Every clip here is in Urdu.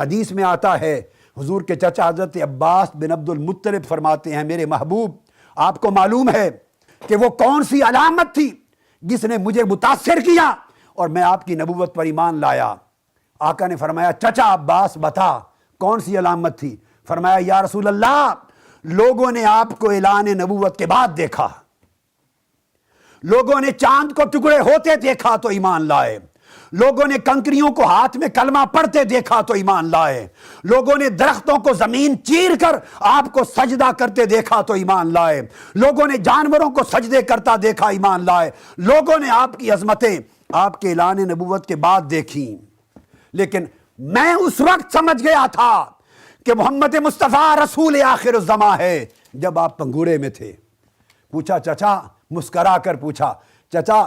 حدیث میں آتا ہے، حضور کے چچا حضرت عباس بن عبد المطلب فرماتے ہیں، میرے محبوب، آپ کو معلوم ہے کہ وہ کون سی علامت تھی جس نے مجھے متاثر کیا اور میں آپ کی نبوت پر ایمان لایا۔ آقا نے فرمایا، چچا عباس بتا، کون سی علامت تھی؟ فرمایا، یا رسول اللہ، لوگوں نے آپ کو اعلان نبوت کے بعد دیکھا۔ لوگوں نے چاند کو ٹکڑے ہوتے دیکھا تو ایمان لائے۔ لوگوں نے کنکریوں کو ہاتھ میں کلمہ پڑھتے دیکھا تو ایمان لائے۔ لوگوں نے درختوں کو زمین چیر کر آپ کو سجدہ کرتے دیکھا تو ایمان لائے۔ لوگوں نے جانوروں کو سجدے کرتا دیکھا ایمان لائے۔ لوگوں نے آپ کی عظمتیں آپ کے اعلان نبوت کے بعد دیکھی لیکن میں اس وقت سمجھ گیا تھا کہ محمد مصطفیٰ رسول آخر الزما ہے۔ جب آپ پنگورے میں تھے۔ پوچھا، چچا، مسکرا کر پوچھا، چچا،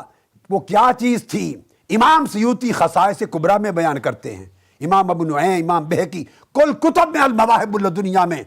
وہ کیا چیز تھی؟ امام سیوتی خصائص کبرا میں بیان کرتے ہیں۔ امام ابو نعیم، امام بہکی، کل کتب میں المواہب اللہ دنیا میں۔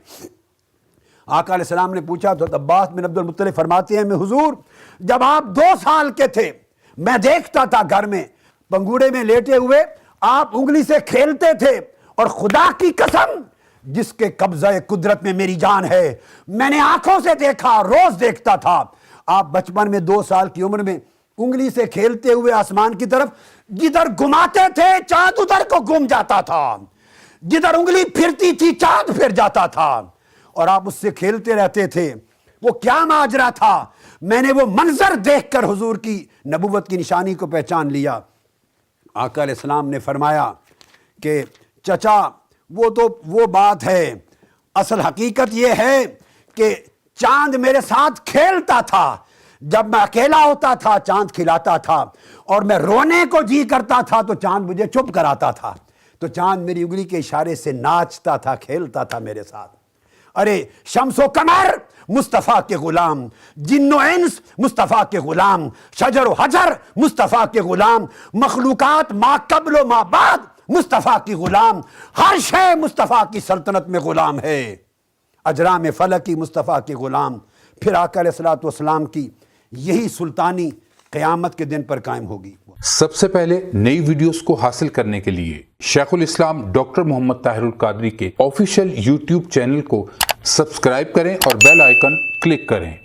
آقا علیہ السلام نے پوچھا تو عباس بن عبد المطلب فرماتے ہیں، میں حضور جب آپ دو سال کے تھے، میں دیکھتا تھا گھر میں، پنگوڑے میں لیٹے ہوئے، آپ انگلی سے کھیلتے تھے، اور خدا کی قسم، جس کے قبضہ قدرت میں میری جان ہے، میں نے آنکھوں سے دیکھا، روز دیکھتا تھا۔ آپ بچپن میں دو سال کی عمر میں انگلی سے کھیلتے ہوئے آسمان کی طرف جدھر گھماتے تھے، چاند ادھر کو گم جاتا تھا۔ جدھر انگلی پھرتی تھی، چاند پھر جاتا تھا۔ اور آپ اس سے کھیلتے رہتے تھے۔ وہ کیا ماجرا تھا؟ میں نے وہ منظر دیکھ کر حضور کی نبوت کی نشانی کو پہچان لیا۔ آقا علیہ السلام نے فرمایا کہ، چچا، وہ تو وہ بات ہے۔ اصل حقیقت یہ ہے کہ چاند میرے ساتھ کھیلتا تھا۔ جب میں اکیلا ہوتا تھا، چاند کھلاتا تھا اور میں رونے کو جی کرتا تھا تو چاند مجھے چپ کراتا تھا۔ تو چاند میری انگلی کے اشارے سے ناچتا تھا، کھیلتا تھا میرے ساتھ۔ ارے، شمس و کمر مصطفیٰ کے غلام۔ جن و انس، مصطفیٰ کے غلام۔ شجر و حجر، مصطفیٰ کے غلام۔ مخلوقات ما قبل و ما بعد، مصطفیٰ کی غلام۔ ہر شے مصطفیٰ کی سلطنت میں غلام ہے۔ اجرام فلکی مصطفیٰ کے غلام۔ پھر آقا علیہ السلاۃ والسلام کی یہی سلطانی قیامت کے دن پر قائم ہوگی۔ سب سے پہلے نئی ویڈیوز کو حاصل کرنے کے لیے شیخ الاسلام ڈاکٹر محمد طاہر القادری کے آفیشیل یوٹیوب چینل کو سبسکرائب کریں اور بیل آئیکن کلک کریں۔